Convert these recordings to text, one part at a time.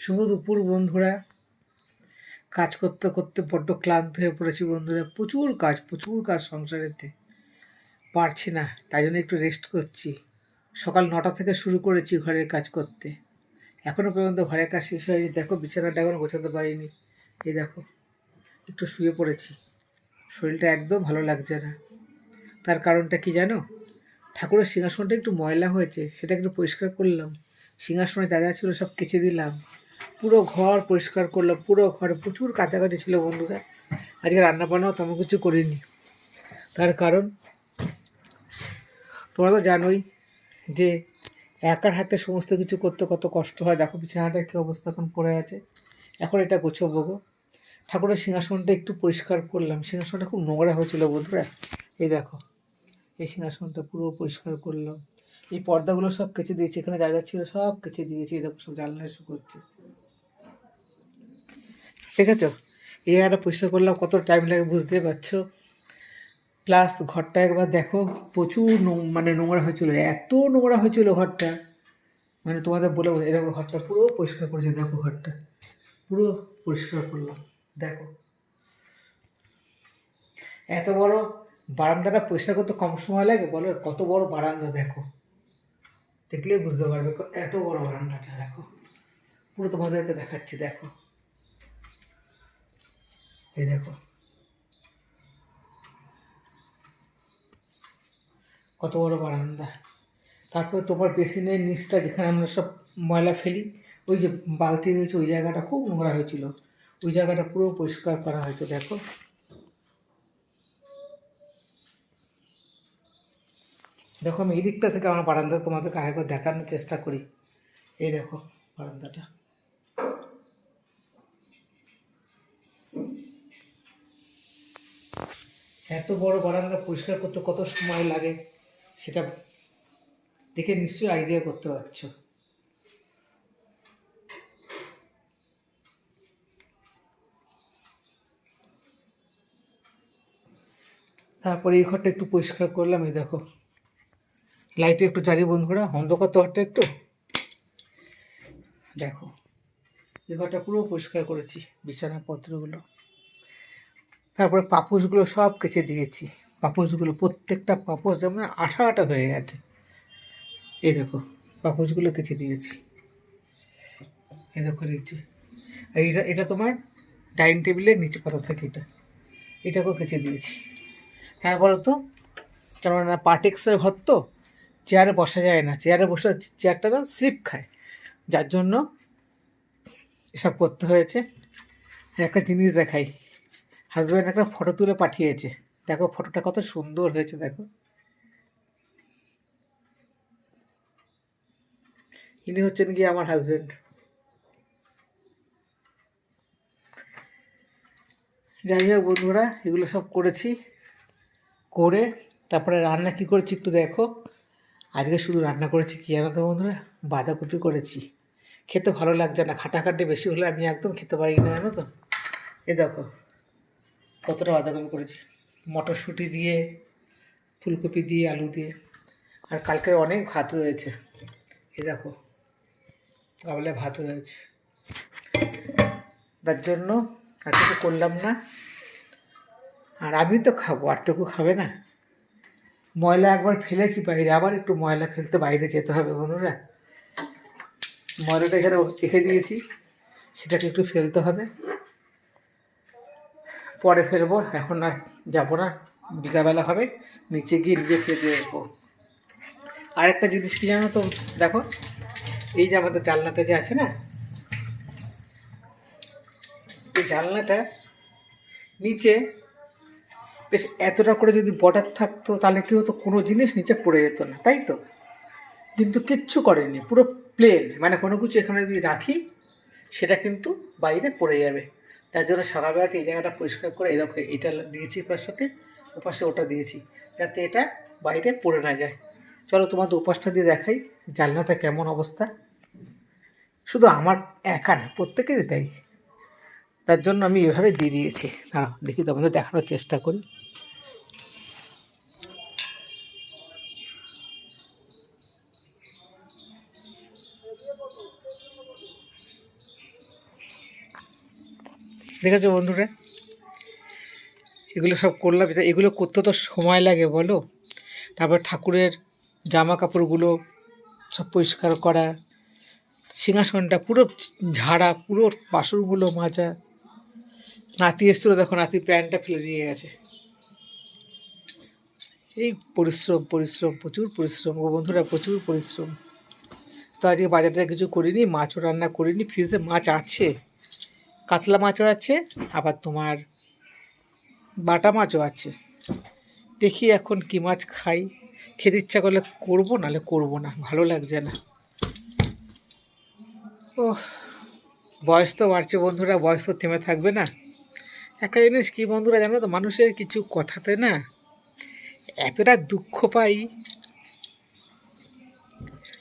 শুভ দুপুর বন্ধুরা। কাজ করতে করতে বড্ড ক্লান্ত হয়ে পড়েছি বন্ধুরা। প্রচুর কাজ প্রচুর কাজ সংসারেতে। পারছি না, তাই জন্য একটু রেস্ট করছি। সকাল নটা থেকে শুরু করেছি ঘরের কাজ করতে। এখনও পর্যন্ত ঘরের কাজ শেষ হয়নি। দেখো, বিছানাটা এখনও গোছাতে পারিনি। এই দেখো, একটু শুয়ে পড়েছি। শরীরটা একদম ভালো লাগছে না। তার কারণটা কি জানো? ঠাকুরের সিংহাসনটা একটু ময়লা হয়েছে, সেটা একটু পরিষ্কার করলাম। সিংহাসনে যা যা ছিল সব কেচে দিলাম। পুরো ঘর পরিষ্কার করলাম, পুরো ঘরে প্রচুর কাছাকাছি ছিল বন্ধুরা। আজকে রান্না বান্নাও তেমন কিছু করিনি। তার কারণ, তোমরা তো জানোই যে একার হাতে সমস্ত কিছু করতে কত কষ্ট হয়। দেখো বিছানাটা কী অবস্থা এখন পড়ে আছে। এখন এটা গোছবো গো। ঠাকুরের সিংহাসনটা একটু পরিষ্কার করলাম। সিংহাসনটা খুব নোংরা হয়েছিল বন্ধুরা। এই দেখো, এই সিংহাসনটা পুরো পরিষ্কার করলাম। এই পর্দাগুলো সব কেচে দিয়েছি। এখানে যা যা ছিল সব কেচে দিয়েছি। এই দেখো সব জানলায় শুকোচ্ছে। ঠিক আছে এই একটা পরিষ্কার করলাম, কত টাইম লাগে বুঝতে পারছ? প্লাস ঘরটা একবার দেখো, প্রচুর মানে নোংরা হয়েছিল, এত নোংরা হয়েছিল ঘরটা। মানে তোমাদের বলে দেখো ঘরটা পুরো পরিষ্কার করেছে, দেখো ঘরটা। পুরো পরিষ্কার করলাম, দেখো। এত বড় বারান্দাটা পরিষ্কার করতে কম সময় লাগে? বলো, কত বড় বারান্দা দেখো। দেখলেই বুঝতে পারবে, এত বড় বারান্দাটা, দেখো। পুরো তোমাদেরকে দেখাচ্ছি, দেখো। এই দেখো। কত বড় বারান্দা। তারপর তোমার বেসিনের নিচটা যেখানে আমরা সব ময়লা ফেলি, ওই যে বালতি রয়েছে, ওই জায়গাটা খুব নোংরা হয়েছিল। ওই জায়গাটা পুরো পরিষ্কার করা হয়েছে, দেখো। দেখো আমি এই দিকটা থেকে আমার বারান্দা তোমাদেরকে আরেকবার দেখানোর চেষ্টা করি। এই দেখো বারান্দাটা। এত বড় বারান্দা পরিষ্কার করতে কত সময় লাগে সেটা দেখে নিশ্চয়ই আইডিয়া করতে পারছ। তারপরে এই ঘরটা একটু পরিষ্কার করলাম, এই দেখো। লাইটে একটু জ্বালিয়ে বন্ধুরা অন্ধকার তো ঘরটা একটু। দেখো, এই ঘরটা পুরো পরিষ্কার করেছি, বিছানাপত্রগুলো। তারপরে পাপোশগুলো সব কেচে দিয়েছি। পাপোশগুলো প্রত্যেকটা পাপোশ যেমন আঠা আঠা হয়ে গেছে। এই দেখো, পাপোশগুলো কেচে দিয়েছি। এই দেখো নিচে। আর এটা এটা তোমার ডাইনিং টেবিলের নিচে পাতা থাকে এটা। এটাকেও কেচে দিয়েছি। হ্যাঁ বলো তো? কেননা পার্টেক্সের ঘর তো, চেয়ারে বসা যায় না। চেয়ারে বসে চেয়ারটা তো স্লিপ খায়। যার জন্য এসব করতে হয়েছে। একটা জিনিস দেখাই। হাজব্যান্ড একটা ফটো তুলে পাঠিয়েছে। দেখো ফটোটা কত সুন্দর হয়েছে, দেখো। ইনি হচ্ছেন গিয়ে আমার হাজব্যান্ড যাই হোক বন্ধুরা, এগুলো সব করেছি। করে তারপরে রান্না কি করেছি একটু দেখো। আজকে শুধু রান্না করেছি, কি জানো তো বন্ধুরা? বাঁধাকপি করেছি। খেতে ভালো লাগছে না খাটাখাটি বেশি হলে আমি একদম খেতে পারি না, জানো তো? এ দেখো। কতটা বাঁধাকপি করেছি? মটরশুঁটি দিয়ে, ফুলকপি দিয়ে, আলু দিয়ে। আর কালকের অনেক ভাত রয়েছে। এ দেখো, গাবলে ভাত রয়েছে। তার জন্য আর কিছু করলাম না। আর আমি তো খাব, আর তো খাবে না। ময়লা একবার ফেলেছি বাইরে, আবার একটু ময়লা ফেলতে বাইরে যেতে হবে বন্ধুরা। ময়লাটা এখানে রেখে দিয়েছি, সেটাকে একটু ফেলতে হবে। পরে ফেলব, এখন আর যাব না, বিকালবেলা হবে, নিচে গিয়ে নিজে ফেলে আসব। আরেকটা জিনিস কি জানো তো, দেখো, এই যে আমাদের জানলাটা যে আছে না, এই জানলাটা নিচে বেশ এতটা করে যদি বর্ডার থাকতো, তাহলে কি হতো, কোনো জিনিস নিচে পড়ে যেত না, তাই তো? কিন্তু কিচ্ছু করেনি, পুরো প্লেন মানে কোনো কিছু এখানে যদি রাখি, সেটা কিন্তু বাইরে পড়ে যাবে। তার জন্য সকালবেলাতে এই জায়গাটা পরিষ্কার করে দেখো, এটা দিয়েছি সাথে, ওপাশে ওটা দিয়েছি, যাতে এটা বাইরে পড়ে না যায়। চলো তোমাদের উপাসটা দিয়ে দেখাই, জানলাটা কেমন অবস্থা। শুধু আমার একা না, প্রত্যেকেরই তাই। তার জন্য আমি এভাবে দিয়ে দিয়েছি। দেখি তোমাদের দেখানোর চেষ্টা করি। দেখেছ বন্ধুরা? এগুলো সব করলাম। এগুলো করতে তো সময় লাগে, বলো? তারপর ঠাকুরের জামা কাপড়গুলো সব পরিষ্কার করা, সিংহাসনটা পুরো ঝাড়া, পুরো বাসনগুলো মাজা। নাতি এসেছিল, দেখো নাতি প্যান্টটা ফেলে দিয়ে গেছে। এই পরিশ্রম পরিশ্রম, প্রচুর পরিশ্রম ও বন্ধুরা, প্রচুর পরিশ্রম। তো আজকে বাজারটা কিছু করিনি, মাছও রান্না করিনি, ফ্রিজে মাছ আছে। কাতলা মাছও আছে, আবার তোমার বাটা মাছও আছে। দেখি এখন কি মাছ খাই। খেতে ইচ্ছা করলে করব, নাহলে করব না, ভালো লাগছে না। ও বয়স তো বাড়ছে বন্ধুরা, বয়স তো থেমে থাকবে না। একটা জিনিস কী বন্ধুরা জানো তো, মানুষের কিছু কথাতে না এতটা দুঃখ পাই।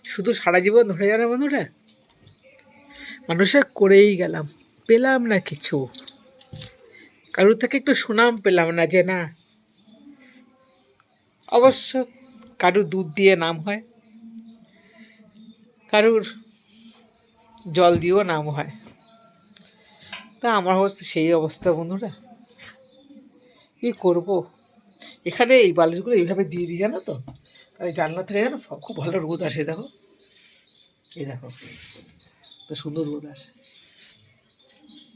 শুধু সারা জীবন ধরে জানে বন্ধুরা? মানুষের করেই গেলাম। পেলাম না কিছু। কারোর থেকে একটু সুনাম পেলাম না যে না। অবশ্য কারুর দুধ দিয়ে নাম হয়, কারুর জল দিয়েও নাম হয়। তা আমার অবস্থা সেই অবস্থা বন্ধুরা। কী করব? এখানে এই বালিশগুলো এইভাবে দিয়ে দিই, জানো তো? আর জানলা থেকে জানো খুব ভালো রোদ আসে, দেখো। এই দেখো, তো সুন্দর রোদ আসে।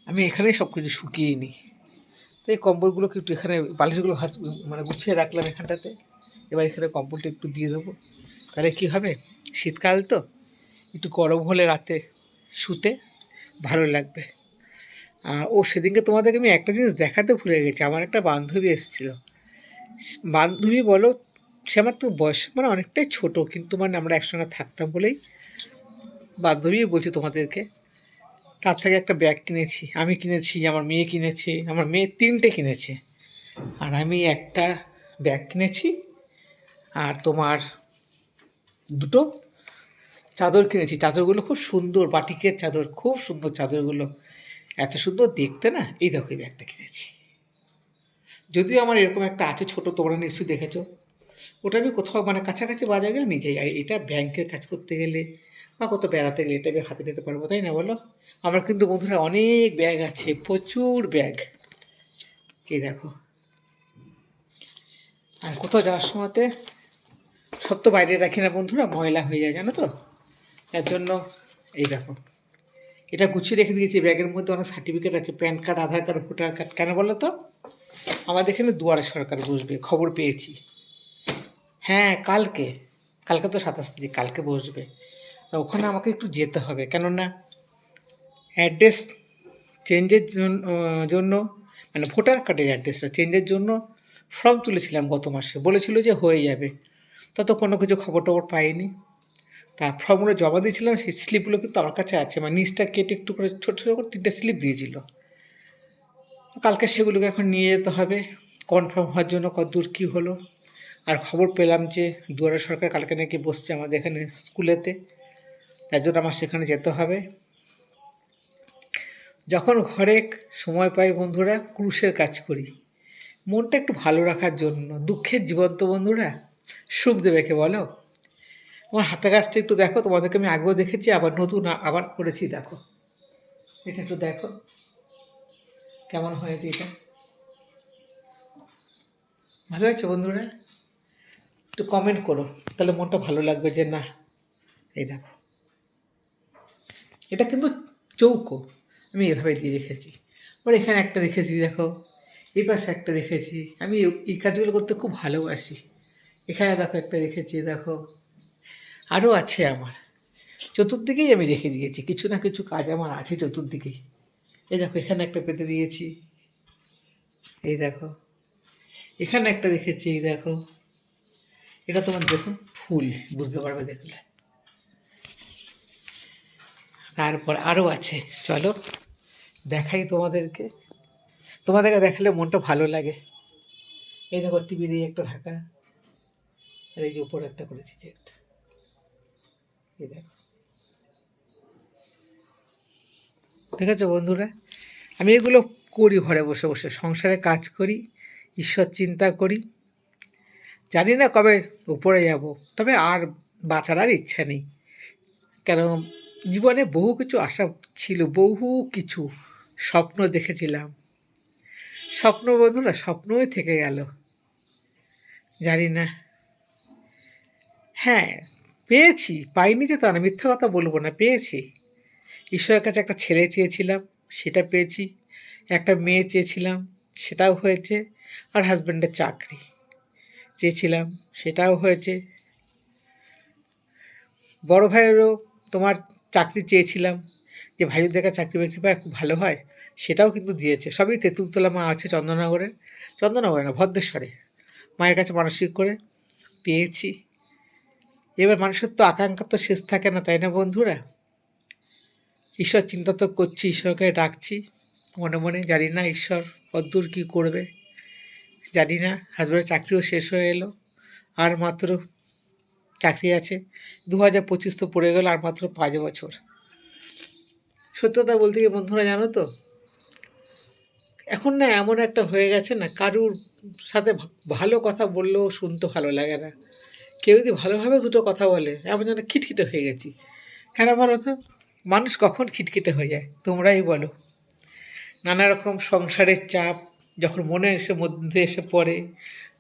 আমি এখানেই সব কিছু শুকিয়ে নিই তো এই কম্বলগুলোকে একটু এখানে, বালিশগুলো হাত মানে গুছিয়ে রাখলাম এখানটাতে। এবার এখানে কম্বলটা একটু দিয়ে দেবো। তাহলে কী হবে? শীতকাল তো, একটু গরম হলে রাতে শুতে ভালো লাগবে। ও সেদিনকে তোমাদেরকে আমি একটা জিনিস দেখাতে ভুলে গেছি। আমার একটা বান্ধবী এসেছিল। বান্ধবী বলো, সে আমার তো বয়স মানে অনেকটাই ছোট, কিন্তু মানে আমরা একসঙ্গে থাকতাম বলেই বান্ধবী বলছি তোমাদেরকে। তার থেকে একটা ব্যাগ কিনেছি, আমি কিনেছি, আমার মেয়ে কিনেছে, আমার মেয়ে তিনটে কিনেছে। আর আমি একটা ব্যাগ কিনেছি, আর তোমার দুটো চাদর কিনেছি। চাদরগুলো খুব সুন্দর, বাটিকের চাদর, খুব সুন্দর চাদরগুলো। এত সুন্দর দেখতে না? এই দেখো এই ব্যাগটা কিনেছি। যদিও আমার এরকম একটা আছে ছোট, তোমরা নিশ্চয়ই দেখেছ। ওটা আমি কোথাও মানে কাছাকাছি বাজার গেলে নিজেই, আর এটা ব্যাংকের কাজ করতে গেলে বা কোথাও বেড়াতে গেলে এটা আমি হাতে নিতে পারব, তাই না বলো? আমার কিন্তু বন্ধুরা অনেক ব্যাগ আছে, প্রচুর ব্যাগ। এই দেখো। আর কোথাও যাওয়ার সময়তে সব তো বাইরে রাখি না বন্ধুরা, ময়লা হয়ে যায়, জানো তো? এর জন্য এই দেখো। এটা গুছিয়ে রেখে দিয়েছি, ব্যাগের মধ্যে অনেক সার্টিফিকেট আছে, PAN card, Aadhaar card, voter card. কেন বলো তো? আমাদের এখানে দুয়ারে সরকার বসবে, খবর পেয়েছি। হ্যাঁ কালকে। কালকে তো সাতাশ তারিখ, কালকে বসবে। ওখানে আমাকে একটু যেতে হবে, কেননা অ্যাড্রেস চেঞ্জের জন- জন্য মানে ভোটার কার্ডের অ্যাড্রেসটা চেঞ্জের জন্য ফর্ম তুলেছিলাম গত মাসে। বলেছিল যে হয়ে যাবে। তা তো কোনো কিছু খবর টবর পাইনি। তা ফর্মগুলো জমা দিয়েছিলাম, সেই স্লিপগুলো কিন্তু আমার কাছে আছে। মানে নিচটা কেটে একটু করে ছোটো ছোটো করে তিনটে স্লিপ দিয়েছিল। কালকে সেগুলোকে এখন নিয়ে যেতে হবে। কনফার্ম হওয়ার জন্য কতদূর কী হলো। আর খবর পেলাম যে দুয়ারে সরকার কালকে নাকি বসছে আমাদের এখানে স্কুলেতে। তার জন্য আমার সেখানে যেতে হবে। যখন ঘরে সময় পাই বন্ধুরা, ক্রুশের কাজ করি। মনটা একটু ভালো রাখার জন্য, দুঃখের জীবন্ত বন্ধুরা, সুখ দেবে কে বলো? আমার হাতে কাজটা একটু দেখো, তোমাদেরকে আমি আগেও দেখেছি, আবার নতুন আবার করেছি, দেখো। এটা একটু দেখো, কেমন হয়েছে এটা? ভালো হয়েছে বন্ধুরা? একটু কমেন্ট করো, তাহলে মনটা ভালো লাগবে যে না, এই দেখো। এটা কিন্তু চৌকো। আমি এভাবে দিয়ে রেখেছি। আবার এখানে একটা রেখেছি, দেখো। এই পাশে একটা রেখেছি। আমি এই- কাজগুলো করতে খুব ভালোবাসি। এখানে দেখো একটা রেখেছি, দেখো। আরও আছে আমার। চতুর্দিকেই আমি রেখে দিয়েছি। কিছু না কিছু কাজ আমার আছে চতুর্দিকেই। এই দেখো, এখানে একটা পেতে দিয়েছি। এই দেখো। এখানে একটা রেখেছি, এই দেখো। এটা তোমার দেখুন ফুল, বুঝতে পারবে দেখলে। তারপর আরও আছে, চলো। দেখাই তোমাদেরকে। তোমাদেরকে দেখালে মনটা ভালো লাগে। এই দেখো টিভির এই একটা ঢাকা, আর এই যে উপরে একটা করেছি যে একটা এই দেখো। ঠিক আছে বন্ধুরা? আমি এগুলো করি ঘরে বসে বসে, সংসারে কাজ করি, ঈশ্বর চিন্তা করি। জানি না কবে উপরে যাব, তবে আর বাঁচার আর ইচ্ছা নেই। কেন, জীবনে বহু কিছু আশা ছিল, বহু কিছু। স্বপ্ন দেখেছিলাম। স্বপ্ন বন্ধুরা স্বপ্নই থেকে গেল। জানি না। হ্যাঁ পেয়েছি, পাইনি যে তা না, মিথ্যা কথা বলব না, পেয়েছি। ঈশ্বরের কাছে একটা ছেলে চেয়েছিলাম, সেটা পেয়েছি। একটা মেয়ে চেয়েছিলাম, সেটাও হয়েছে। আর হাজব্যান্ডের চাকরি চেয়েছিলাম, সেটাও হয়েছে। বড় ভাইয়েরও তোমার চাকরি চেয়েছিলাম। যে ভাই যদি একটা চাকরি বাকরি পায়, খুব ভালো হয়। সেটাও কিন্তু দিয়েছে। সবই তেঁতুলতলা মা আছে চন্দননগরে চন্দননগরে না, ভদ্রেশ্বরে। মায়ের কাছে মানসিক করে পেয়েছি। এবার মানুষের তো আকাঙ্ক্ষা তো শেষ থাকে না, তাই না বন্ধুরা? ঈশ্বর চিন্তা তো করছি, ঈশ্বরকে ডাকছি। মনে মনে জানি না ঈশ্বর কদ্দূর কী করবে। জানি না হাজব্যান্ডের চাকরিও শেষ হয়ে এলো। আর মাত্র চাকরি আছে। দু হাজার পঁচিশ তো পড়ে গেল, আর মাত্র পাঁচ বছর। সত্যতা বলতে গিয়ে বন্ধুরা জানো তো? এখন না এমন একটা হয়ে গেছে না, কারুর সাথে ভালো কথা বললেও শুনতে ভালো লাগে না। কেউ যদি ভালোভাবে দুটো কথা বলে এমন যেন খিটখিটে হয়ে গেছি। কেন বলো তো? মানুষ কখন খিটখিটে হয়ে যায়? তোমরাই বলো। নানা রকম সংসারের চাপ যখন মনে এসে মধ্যে এসে পড়ে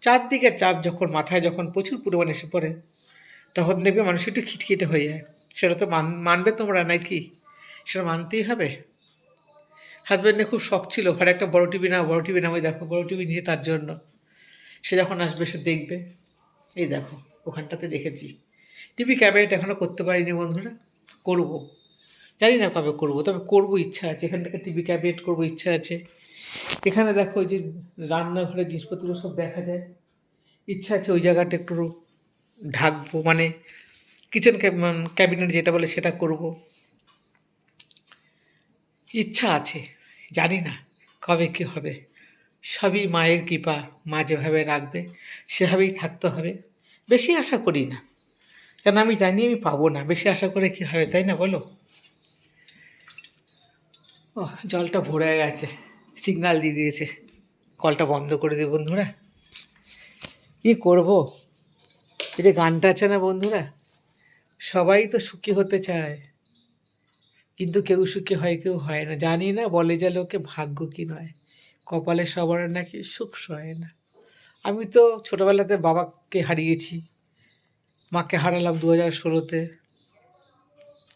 চারদিকে চাপ যখন মাথায় যখন প্রচুর পরিমাণে এসে পড়ে, তখন দেখবে মানুষ একটু খিটখিটে হয়ে যায়। সেটা তো মান, মানবে তোমরা নাকি? সেটা মানতেই হবে। হাজব্যান্ডের খুব শখ ছিল, ঘরে একটা বড় টিভি না, বড় টিভি না, ওই দেখো, বড় টিভি নিয়ে তার জন্য। সে যখন আসবে, সে দেখবে। এই দেখো, ওখানটাতে দেখেছি। টিভি ক্যাবিনেট এখনও করতে পারিনি বন্ধুরা, করব। জানি না কবে করব, তবে করব ইচ্ছা আছে। এখান থেকে টিভি ক্যাবিনেট করব, ইচ্ছা আছে। এখানে দেখো, ওই যে রান্নাঘরের জিনিসপত্রগুলো সব দেখা যায়। ইচ্ছা আছে ওই জায়গাটা একটু ঢাকবো মানে কিচেন ক্যাবিনেট যেটা বলে সেটা করব। ইচ্ছা আছে, জানি না কবে কী হবে। সবই মায়ের কৃপা, মা যেভাবে রাখবে, সেভাবেই থাকতে হবে। বেশি আশা করি না। কেন আমি জানি আমি পাবো না, বেশি আশা করে কি হবে, তাই না বলো? ও জলটা ভরে গেছে সিগনাল দিয়ে দিয়েছে। কলটা বন্ধ করে দিই বন্ধুরা। কী করব? এই যে গানটা আছে না বন্ধুরা, সবাই তো সুখী হতে চায়। কিন্তু কেউ সুখী হয়, কেউ হয় না। জানি না বলে যে লোকে ভাগ্য কি নয়। কপালে সবার নাকি সুখ সয় না। আমি তো ছোটোবেলাতে বাবাকে হারিয়েছি। মাকে হারালাম দু হাজার ষোলোতে।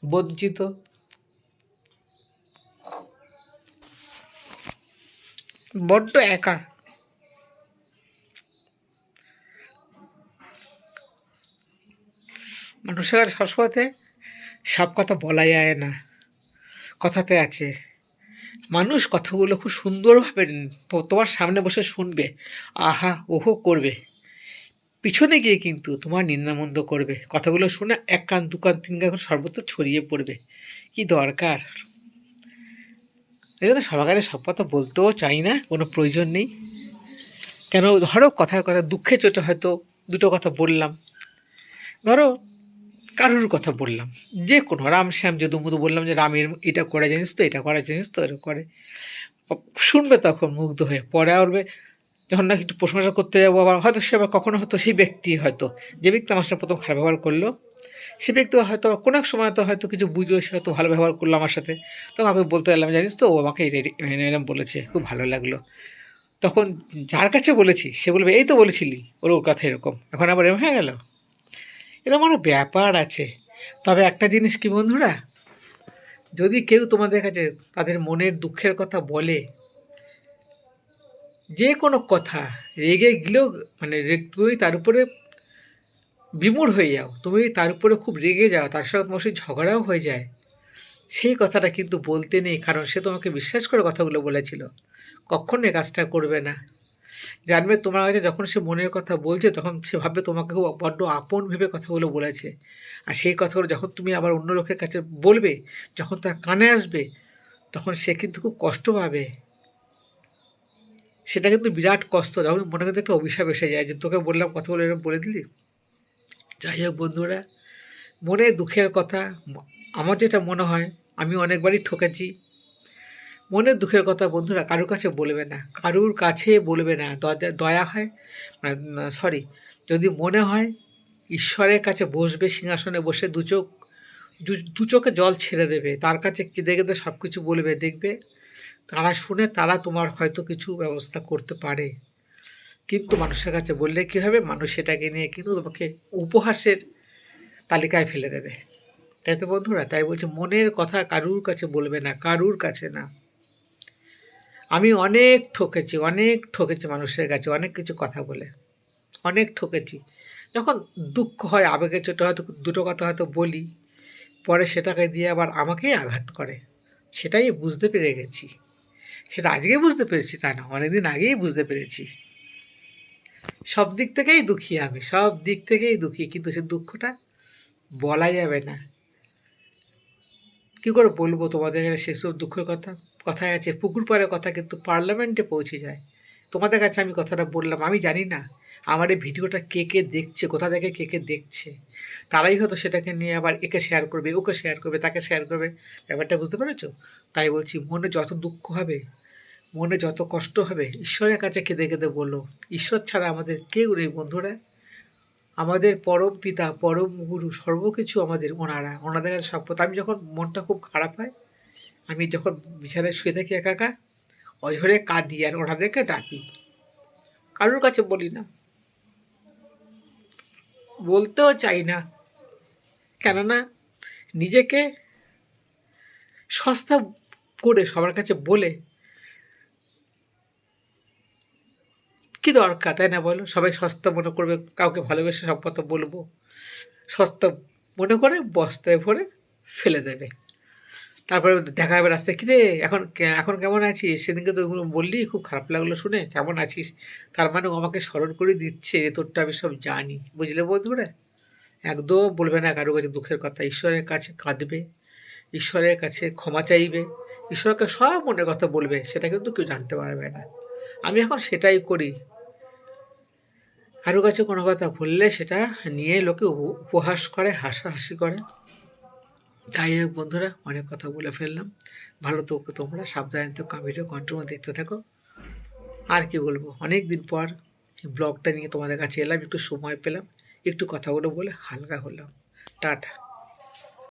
বঞ্চিত। বড্ড একা। মানুষের সবসময়তে সব কথা বলা যায় না। কথাতে আছে। মানুষ কথাগুলো খুব সুন্দরভাবে তোমার সামনে বসে শুনবে। আহা, ওহো করবে। পিছনে গিয়ে কিন্তু তোমার নিন্দামন্দ করবে। কথাগুলো শুনে এক কান, দু কান, তিন কান সর্বত্র ছড়িয়ে পড়বে। কি দরকার? এই জন্য সবার সব কথা বলতেও চাই না, কোনো প্রয়োজন নেই। কেন, ধরো কথার কথা দুঃখে চোটে হয়তো দুটো কথা বললাম। ধরো কারোর কথা বললাম। যে কোনো রাম শ্যাম যদুমধু বললাম যে, রামের এটা করা জানিস তো, এটা করা জানিস তো এটা করে। শুনবে তখন মুগ্ধ হয়ে। পরে আসবে যখন নাকি একটু প্রশংসা করতে যাব আবার, হয়তো সে আবার কখনো হয়তো সেই ব্যক্তি হয়তো, যে ব্যক্তি আমার সাথে প্রথম খারাপ ব্যবহার করল, সে ব্যক্তি হয়তো আবার কোনো এক সময় তো হয়তো কিছু বুঝলো, সে হয়তো ভালো ব্যবহার করল আমার সাথে। তখন আমাকে বলতে গেলাম জানিস তো, ও আমাকে এরম বলেছে, খুব ভালো লাগল। তখন যার কাছে বলেছি, সে বলবে, এই তো বলেছিলি, ওর ওর কথা এরকম। এখন আবার এরম হয়ে গেল। এরকম অনেক ব্যাপার আছে। তবে একটা জিনিস কি বন্ধুরা? যদি কেউ তোমাদের কাছে তাদের মনের দুঃখের কথা বলে, যে কোনো কথা রেগে গেলেও মানে তুমি তার উপরে বিমূঢ় হয়ে যাও। তুমি তার উপরে খুব রেগে যাও, তার সঙ্গে তোমার সেই ঝগড়াও হয়ে যায়। সেই কথাটা কিন্তু বলতে নেই, কারণ সে তোমাকে বিশ্বাস করে কথাগুলো বলেছিল। কখনো কাজটা করবে না। জানবে তোমার কাছে যখন সে মনের কথা বলছে, তখন সে ভাববে তোমাকে খুব বড্ড আপন ভেবে কথাগুলো বলেছে। আর সেই কথাগুলো যখন তুমি আবার অন্য লোকের কাছে বলবে, যখন তার কানে আসবে, তখন সে কিন্তু খুব কষ্ট পাবে। সেটা কিন্তু বিরাট কষ্ট। যখন মনে কিন্তু একটা অভিশাপ এসে যায় যে তোকে বললাম কথাগুলো এরকম বলে দিলি। যাই হোক বন্ধুরা, মনে দুঃখের কথা, আমার যেটা মনে হয়, আমি অনেকবারই ঠকেছি। মনের দুঃখের কথা বন্ধুরা কারোর কাছে বলবে না, কারুর কাছে বলবে না। দয়া- হয় সরি যদি মনে হয় ঈশ্বরের কাছে বসবে, সিংহাসনে বসে দু চোখ, দু চোখে জল ছেড়ে দেবে, তার কাছে কেঁদে কেঁদে সব কিছু বলবে, দেখবে তারা শুনে তারা তোমার হয়তো কিছু ব্যবস্থা করতে পারে। কিন্তু মানুষের কাছে বললে কী হবে? মানুষ সেটাকে নিয়ে কিন্তু তোমাকে উপহাসের তালিকায় ফেলে দেবে। তাই তো বন্ধুরা, তাই বলছে, মনের কথা কারুর কাছে বলবে না, কারুর কাছে না। আমি অনেক ঠকেছি অনেক ঠকেছি মানুষের কাছে, অনেক কিছু কথা বলে। অনেক ঠকেছি। যখন দুঃখ হয়, আবেগের চোটে হয়তো দুটো কথা হয়তো বলি, পরে সেটাকে দিয়ে আবার আমাকেই আঘাত করে। সেটাই বুঝতে পেরে গেছি। সেটা আজকে বুঝতে পেরেছি, তা না, অনেকদিন আগেই বুঝতে পেরেছি। সব দিক থেকেই দুঃখী আমি, সব দিক থেকেই দুঃখী, কিন্তু সে দুঃখটা বলা যাবে না। কী করে বলব তোমাদের সেসব দুঃখের কথা? কথায় আছে, পুকুর পাড়ের কথা কিন্তু পার্লামেন্টে পৌঁছে যায়। তোমাদের কাছে আমি কথাটা বললাম, আমি জানি না আমার এই ভিডিওটা কে কে দেখছে, কোথা থেকে কে কে দেখছে। তারাই হয়তো সেটাকে নিয়ে আবার একে শেয়ার করবে, ওকে শেয়ার করবে, তাকে শেয়ার করবে। ব্যাপারটা বুঝতে পেরেছ? তাই বলছি, মনে যত দুঃখ হবে, মনে যত কষ্ট হবে, ঈশ্বরের কাছে কেঁদে কেঁদে বলো, ঈশ্বর ছাড়া আমাদের কেউ নেই বন্ধুরা। আমাদের পরম পিতা, পরম গুরু, সর্বকিছু আমাদের ওনারা, ওনাদের কাছে সব আমি যখন মনটা খুব খারাপ হয় আমি যখন বিছানায় শুয়ে থাকি একা একা, অঝরে কাঁদি আর ওনাদেরকে ডাকি। কারোর কাছে বলি না। বলতেও চাই না। কেননা নিজেকে সস্তা করে সবার কাছে বলে কি দরকার, তাই না বলো? সবাই সস্তা মনে করবে, কাউকে ভালোবেসে সব কথা বলব। সস্তা মনে করে বস্তায় ভরে ফেলে দেবে। তারপরে দেখা যাবে রাস্তায়, কিরে, এখন এখন কেমন আছিস? সেদিনকে তো ওগুলো বললি, খুব খারাপ লাগল শুনে, কেমন আছিস? তার মানে আমাকে স্মরণ করে দিচ্ছে যে তোরটা আমি সব জানি। বুঝলে বন্ধুরা? একদম বলবে না কারও কাছে দুঃখের কথা, ঈশ্বরের কাছে কাঁদবে, ঈশ্বরের কাছে ক্ষমা চাইবে, ঈশ্বরকে সব মনের কথা বলবে, সেটা কিন্তু কেউ জানতে পারবে না। আমি এখন সেটাই করি। কারও কাছে কোনো কথা বললে সেটা নিয়ে লোকে উপ- উপহাস করে, হাসাহাসি করে। যাই হোক বন্ধুরা, অনেক কথা বলে ফেললাম। ভালো তো তোমরা, সাবধানে তো ভিডিও কন্টিনিউ দেখতে থাকো। আর কি বলব অনেক দিন পর ব্লগটা নিয়ে তোমাদের কাছে এলাম, একটু সময় পেলাম, একটু কথাগুলো বলে হালকা হলাম। টাটা।